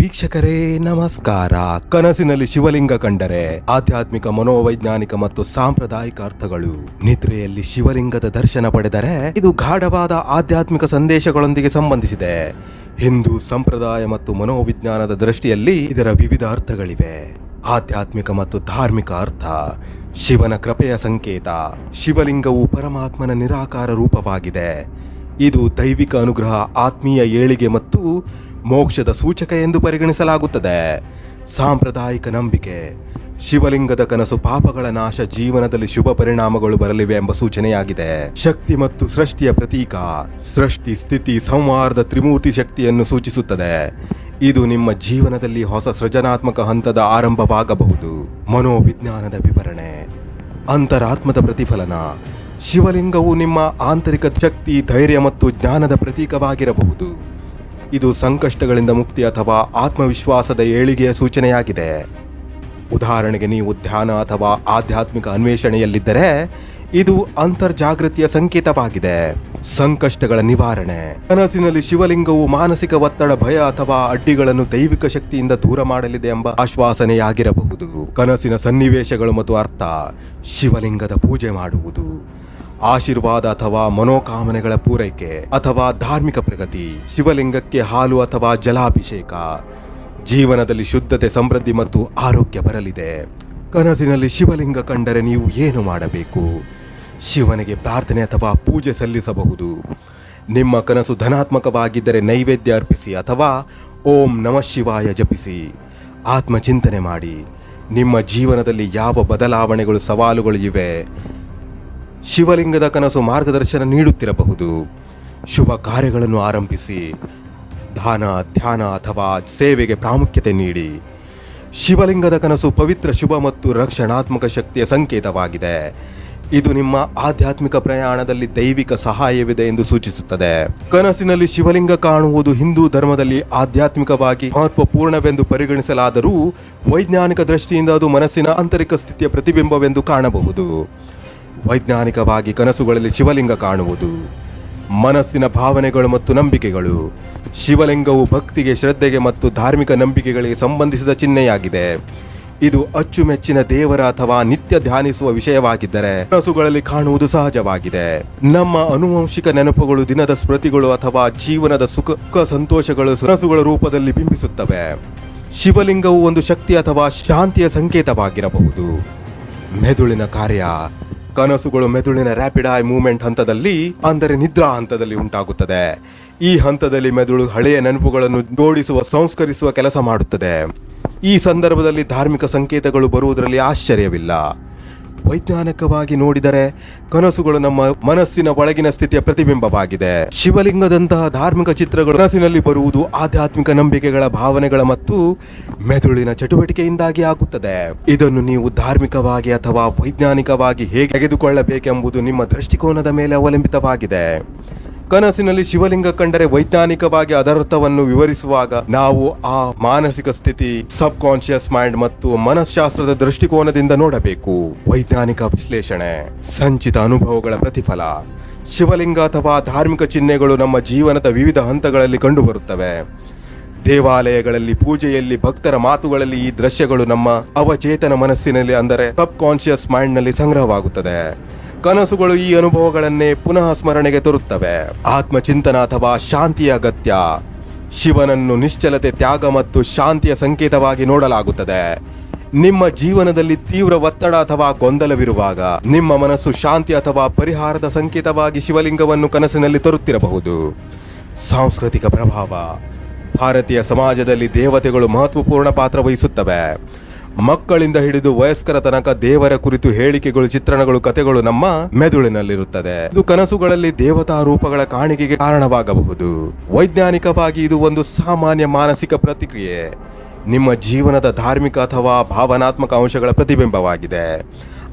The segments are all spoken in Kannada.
ವೀಕ್ಷಕರೇ, ನಮಸ್ಕಾರ. ಕನಸಿನಲ್ಲಿ ಶಿವಲಿಂಗ ಕಂಡರೆ, ಆಧ್ಯಾತ್ಮಿಕ ಮನೋವೈಜ್ಞಾನಿಕ ಮತ್ತು ಸಾಂಪ್ರದಾಯಿಕ ಅರ್ಥಗಳು. ನಿದ್ರೆಯಲ್ಲಿ ಶಿವಲಿಂಗದ ದರ್ಶನ ಪಡೆದರೆ, ಇದು ಗಾಢವಾದ ಆಧ್ಯಾತ್ಮಿಕ ಸಂದೇಶಗಳೊಂದಿಗೆ ಸಂಬಂಧಿಸಿದೆ. ಹಿಂದೂ ಸಂಪ್ರದಾಯ ಮತ್ತು ಮನೋವಿಜ್ಞಾನದ ದೃಷ್ಟಿಯಲ್ಲಿ ಇದರ ವಿವಿಧ ಅರ್ಥಗಳಿವೆ. ಆಧ್ಯಾತ್ಮಿಕ ಮತ್ತು ಧಾರ್ಮಿಕ ಅರ್ಥ. ಶಿವನ ಕೃಪೆಯ ಸಂಕೇತ. ಶಿವಲಿಂಗವು ಪರಮಾತ್ಮನ ನಿರಾಕಾರ ರೂಪವಾಗಿದೆ. ಇದು ದೈವಿಕ ಅನುಗ್ರಹ, ಆತ್ಮೀಯ ಏಳಿಗೆ ಮತ್ತು ಮೋಕ್ಷದ ಸೂಚಕ ಎಂದು ಪರಿಗಣಿಸಲಾಗುತ್ತದೆ. ಸಾಂಪ್ರದಾಯಿಕ ನಂಬಿಕೆ, ಶಿವಲಿಂಗದ ಕನಸು ಪಾಪಗಳ ನಾಶ ಜೀವನದಲ್ಲಿ ಶುಭ ಪರಿಣಾಮಗಳು ಬರಲಿವೆ ಎಂಬ ಸೂಚನೆಯಾಗಿದೆ. ಶಕ್ತಿ ಮತ್ತು ಸೃಷ್ಟಿಯ ಪ್ರತೀಕ, ಸೃಷ್ಟಿ, ಸ್ಥಿತಿ, ಸಂವಾರದ ತ್ರಿಮೂರ್ತಿ ಶಕ್ತಿಯನ್ನು ಸೂಚಿಸುತ್ತದೆ. ಇದು ನಿಮ್ಮ ಜೀವನದಲ್ಲಿ ಹೊಸ ಸೃಜನಾತ್ಮಕ ಹಂತದ ಆರಂಭವಾಗಬಹುದು. ಮನೋವಿಜ್ಞಾನದ ವಿವರಣೆ, ಅಂತರಾತ್ಮದ ಪ್ರತಿಫಲನ ಶಿವಲಿಂಗವು ನಿಮ್ಮ ಆಂತರಿಕ ಶಕ್ತಿ, ಧೈರ್ಯ ಮತ್ತು ಜ್ಞಾನದ ಪ್ರತೀಕವಾಗಿರಬಹುದು. ಇದು ಸಂಕಷ್ಟಗಳಿಂದ ಮುಕ್ತಿ ಅಥವಾ ಆತ್ಮವಿಶ್ವಾಸದ ಏಳಿಗೆಯ ಸೂಚನೆಯಾಗಿದೆ. ಉದಾಹರಣೆಗೆ ನೀವು ಧ್ಯಾನ ಅಥವಾ ಆಧ್ಯಾತ್ಮಿಕ ಅನ್ವೇಷಣೆಯಲ್ಲಿದ್ದರೆ, ಇದು ಅಂತರ್ಜಾಗೃತಿಯ ಸಂಕೇತವಾಗಿದೆ. ಸಂಕಷ್ಟಗಳ ನಿವಾರಣೆ. ಕನಸಿನಲ್ಲಿ ಶಿವಲಿಂಗವು ಮಾನಸಿಕ ಒತ್ತಡ, ಭಯ ಅಥವಾ ಅಡ್ಡಿಗಳನ್ನು ದೈವಿಕ ಶಕ್ತಿಯಿಂದ ದೂರ ಮಾಡಲಿದೆ ಎಂಬ ಆಶ್ವಾಸನೆಯಾಗಿರಬಹುದು. ಕನಸಿನ ಸನ್ನಿವೇಶಗಳು ಮತ್ತು ಅರ್ಥ. ಶಿವಲಿಂಗದ ಪೂಜೆ ಮಾಡುವುದು. ಆಶೀರ್ವಾದ ಅಥವಾ ಮನೋಕಾಮನೆಗಳ ಪೂರೈಕೆ ಅಥವಾ ಧಾರ್ಮಿಕ ಪ್ರಗತಿ, ಶಿವಲಿಂಗಕ್ಕೆ ಹಾಲು ಅಥವಾ ಜಲಾಭಿಷೇಕ. ಜೀವನದಲ್ಲಿ ಶುದ್ಧತೆ, ಸಮೃದ್ಧಿ ಮತ್ತು ಆರೋಗ್ಯ ಬರಲಿದೆ. ಕನಸಿನಲ್ಲಿ ಶಿವಲಿಂಗ ಕಂಡರೆ ನೀವು ಏನು ಮಾಡಬೇಕು? ಶಿವನಿಗೆ ಪ್ರಾರ್ಥನೆ ಅಥವಾ ಪೂಜೆ ಸಲ್ಲಿಸಬಹುದು. ನಿಮ್ಮ ಕನಸು ಧನಾತ್ಮಕವಾಗಿದ್ದರೆ ನೈವೇದ್ಯ ಅರ್ಪಿಸಿ ಅಥವಾ ಓಂ ನಮಃ ಶಿವಾಯ ಜಪಿಸಿ. ಆತ್ಮಚಿಂತನೆ ಮಾಡಿ. ನಿಮ್ಮ ಜೀವನದಲ್ಲಿ ಯಾವ ಬದಲಾವಣೆಗಳು, ಸವಾಲುಗಳು ಇವೆ? ಶಿವಲಿಂಗದ ಕನಸು ಮಾರ್ಗದರ್ಶನ ನೀಡುತ್ತಿರಬಹುದು. ಶುಭ ಕಾರ್ಯಗಳನ್ನು ಆರಂಭಿಸಿ, ದಾನ, ಧ್ಯಾನ ಅಥವಾ ಸೇವೆಗೆ ಪ್ರಾಮುಖ್ಯತೆ ನೀಡಿ. ಶಿವಲಿಂಗದ ಕನಸು ಪವಿತ್ರ ಶುಭ ಮತ್ತು ರಕ್ಷಣಾತ್ಮಕ ಶಕ್ತಿಯ ಸಂಕೇತವಾಗಿದೆ. ಇದು ನಿಮ್ಮ ಆಧ್ಯಾತ್ಮಿಕ ಪ್ರಯಾಣದಲ್ಲಿ ದೈವಿಕ ಸಹಾಯವಿದೆ ಎಂದು ಸೂಚಿಸುತ್ತದೆ. ಕನಸಿನಲ್ಲಿ ಶಿವಲಿಂಗ ಕಾಣುವುದು ಹಿಂದೂ ಧರ್ಮದಲ್ಲಿ ಆಧ್ಯಾತ್ಮಿಕವಾಗಿ ಮಹತ್ವಪೂರ್ಣವೆಂದು ಪರಿಗಣಿಸಲಾದರೂ ವೈಜ್ಞಾನಿಕ ದೃಷ್ಟಿಯಿಂದ ಅದು ಮನಸ್ಸಿನ ಆಂತರಿಕ ಸ್ಥಿತಿಯ ಪ್ರತಿಬಿಂಬವೆಂದು ಕಾಣಬಹುದು. ವೈಜ್ಞಾನಿಕವಾಗಿ ಕನಸುಗಳಲ್ಲಿ ಶಿವಲಿಂಗ ಕಾಣುವುದು. ಮನಸ್ಸಿನ ಭಾವನೆಗಳು ಮತ್ತು ನಂಬಿಕೆಗಳು. ಶಿವಲಿಂಗವು ಭಕ್ತಿಗೆ, ಶ್ರದ್ಧೆಗೆ ಮತ್ತು ಧಾರ್ಮಿಕ ನಂಬಿಕೆಗಳಿಗೆ ಸಂಬಂಧಿಸಿದ ಚಿಹ್ನೆಯಾಗಿದೆ. ಇದು ಅಚ್ಚುಮೆಚ್ಚಿನ ದೇವರ ಅಥವಾ ನಿತ್ಯ ಧ್ಯಾನಿಸುವ ವಿಷಯವಾಗಿದ್ದರೆ ಕನಸುಗಳಲ್ಲಿ ಕಾಣುವುದು ಸಹಜವಾಗಿದೆ. ನಮ್ಮ ಅನುವಂಶಿಕ ನೆನಪುಗಳು ದಿನದ ಸ್ಮೃತಿಗಳು ಅಥವಾ ಜೀವನದ ಸುಖ ಸಂತೋಷಗಳು ಕನಸುಗಳ ರೂಪದಲ್ಲಿ ಬಿಂಬಿಸುತ್ತವೆ. ಶಿವಲಿಂಗವು ಒಂದು ಶಕ್ತಿ ಅಥವಾ ಶಾಂತಿಯ ಸಂಕೇತವಾಗಿರಬಹುದು. ಮೆದುಳಿನ ಕಾರ್ಯ ಕನಸುಗಳು ಮೆದುಳಿನ ರ್ಯಾಪಿಡ್ ಐ ಮೂವ್ಮೆಂಟ್ ಹಂತದಲ್ಲಿ, ಅಂದರೆ ನಿದ್ರಾ ಹಂತದಲ್ಲಿ ಉಂಟಾಗುತ್ತದೆ. ಈ ಹಂತದಲ್ಲಿ ಮೆದುಳು ಹಳೆಯ ನೆನಪುಗಳನ್ನು ಜೋಡಿಸುವ, ಸಂಸ್ಕರಿಸುವ ಕೆಲಸ ಮಾಡುತ್ತದೆ. ಈ ಸಂದರ್ಭದಲ್ಲಿ ಧಾರ್ಮಿಕ ಸಂಕೇತಗಳು ಬರುವುದರಲ್ಲಿ ಆಶ್ಚರ್ಯವಿಲ್ಲ. ವೈಜ್ಞಾನಿಕವಾಗಿ ನೋಡಿದರೆ ಕನಸುಗಳು ನಮ್ಮ ಮನಸ್ಸಿನ ಒಳಗಿನ ಸ್ಥಿತಿಯ ಪ್ರತಿಬಿಂಬವಾಗಿದೆ. ಶಿವಲಿಂಗದಂತಹ ಧಾರ್ಮಿಕ ಚಿತ್ರಗಳು ಕನಸಿನಲ್ಲಿ ಬರುವುದು ಆಧ್ಯಾತ್ಮಿಕ ನಂಬಿಕೆಗಳ ಭಾವನೆಗಳ ಮತ್ತು ಮೆದುಳಿನ ಚಟುವಟಿಕೆಯಿಂದಾಗಿ ಆಗುತ್ತದೆ. ಇದನ್ನು ನೀವು ಧಾರ್ಮಿಕವಾಗಿ ಅಥವಾ ವೈಜ್ಞಾನಿಕವಾಗಿ ಹೇಗೆ ತೆಗೆದುಕೊಳ್ಳಬೇಕೆಂಬುದು ನಿಮ್ಮ ದೃಷ್ಟಿಕೋನದ ಮೇಲೆ ಅವಲಂಬಿತವಾಗಿದೆ. ಕನಸಿನಲ್ಲಿ ಶಿವಲಿಂಗ ಕಂಡರೆ ವೈಜ್ಞಾನಿಕವಾಗಿ ಅದರ್ಥವನ್ನು ವಿವರಿಸುವಾಗ ನಾವು ಆ ಮಾನಸಿಕ ಸ್ಥಿತಿ ಸಬ್ ಕಾನ್ಶಿಯಸ್ ಮೈಂಡ್ ಮತ್ತು ಮನಃಶಾಸ್ತ್ರದ ದೃಷ್ಟಿಕೋನದಿಂದ ನೋಡಬೇಕು. ವೈಜ್ಞಾನಿಕ ವಿಶ್ಲೇಷಣೆ, ಸಂಚಿತ ಅನುಭವಗಳ ಪ್ರತಿಫಲ. ಶಿವಲಿಂಗ ಅಥವಾ ಧಾರ್ಮಿಕ ಚಿಹ್ನೆಗಳು ನಮ್ಮ ಜೀವನದ ವಿವಿಧ ಹಂತಗಳಲ್ಲಿ ಕಂಡುಬರುತ್ತವೆ. ದೇವಾಲಯಗಳಲ್ಲಿ, ಪೂಜೆಯಲ್ಲಿ, ಭಕ್ತರ ಮಾತುಗಳಲ್ಲಿ ಈ ದೃಶ್ಯಗಳು ನಮ್ಮ ಅವಚೇತನ ಮನಸ್ಸಿನಲ್ಲಿ ಅಂದರೆ ಸಬ್ ಕಾನ್ಶಿಯಸ್ ಮೈಂಡ್ನಲ್ಲಿ ಸಂಗ್ರಹವಾಗುತ್ತದೆ. ಕನಸುಗಳು ಈ ಅನುಭವಗಳನ್ನೇ ಪುನಃ ಸ್ಮರಣೆಗೆ ತರುತ್ತವೆ. ಆತ್ಮಚಿಂತನ ಅಥವಾ ಶಾಂತಿಯ ಅಗತ್ಯ. ಶಿವನನ್ನು ನಿಶ್ಚಲತೆ, ತ್ಯಾಗ ಮತ್ತು ಶಾಂತಿಯ ಸಂಕೇತವಾಗಿ ನೋಡಲಾಗುತ್ತದೆ. ನಿಮ್ಮ ಜೀವನದಲ್ಲಿ ತೀವ್ರ ಒತ್ತಡ ಅಥವಾ ಗೊಂದಲವಿರುವಾಗ ನಿಮ್ಮ ಮನಸ್ಸು ಶಾಂತಿ ಅಥವಾ ಪರಿಹಾರದ ಸಂಕೇತವಾಗಿ ಶಿವಲಿಂಗವನ್ನು ಕನಸಿನಲ್ಲಿ ತರುತ್ತಿರಬಹುದು. ಸಾಂಸ್ಕೃತಿಕ ಪ್ರಭಾವ. ಭಾರತೀಯ ಸಮಾಜದಲ್ಲಿ ದೇವತೆಗಳು ಮಹತ್ವಪೂರ್ಣ ಪಾತ್ರ ವಹಿಸುತ್ತವೆ. ಮಕ್ಕಳಿಂದ ಹಿಡಿದು ವಯಸ್ಕರ ತನಕ ದೇವರ ಕುರಿತು ಹೇಳಿಕೆಗಳು, ಚಿತ್ರಣಗಳು, ಕಥೆಗಳು ನಮ್ಮ ಮೆದುಳಿನಲ್ಲಿರುತ್ತದೆ. ಇದು ಕನಸುಗಳಲ್ಲಿ ದೇವತಾ ರೂಪಗಳ ಕಾಣಿಕೆಗೆ ಕಾರಣವಾಗಬಹುದು. ವೈಜ್ಞಾನಿಕವಾಗಿ ಇದು ಒಂದು ಸಾಮಾನ್ಯ ಮಾನಸಿಕ ಪ್ರತಿಕ್ರಿಯೆ. ನಿಮ್ಮ ಜೀವನದ ಧಾರ್ಮಿಕ ಅಥವಾ ಭಾವನಾತ್ಮಕ ಅಂಶಗಳ ಪ್ರತಿಬಿಂಬವಾಗಿದೆ.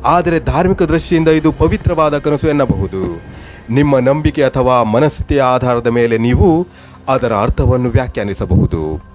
ಆದರೆ ಧಾರ್ಮಿಕ ದೃಷ್ಟಿಯಿಂದ ಇದು ಪವಿತ್ರವಾದ ಕನಸು ಎನ್ನಬಹುದು. ನಿಮ್ಮ ನಂಬಿಕೆ ಅಥವಾ ಮನಸ್ಥಿತಿಯ ಆಧಾರದ ಮೇಲೆ ನೀವು ಅದರ ಅರ್ಥವನ್ನು ವ್ಯಾಖ್ಯಾನಿಸಬಹುದು.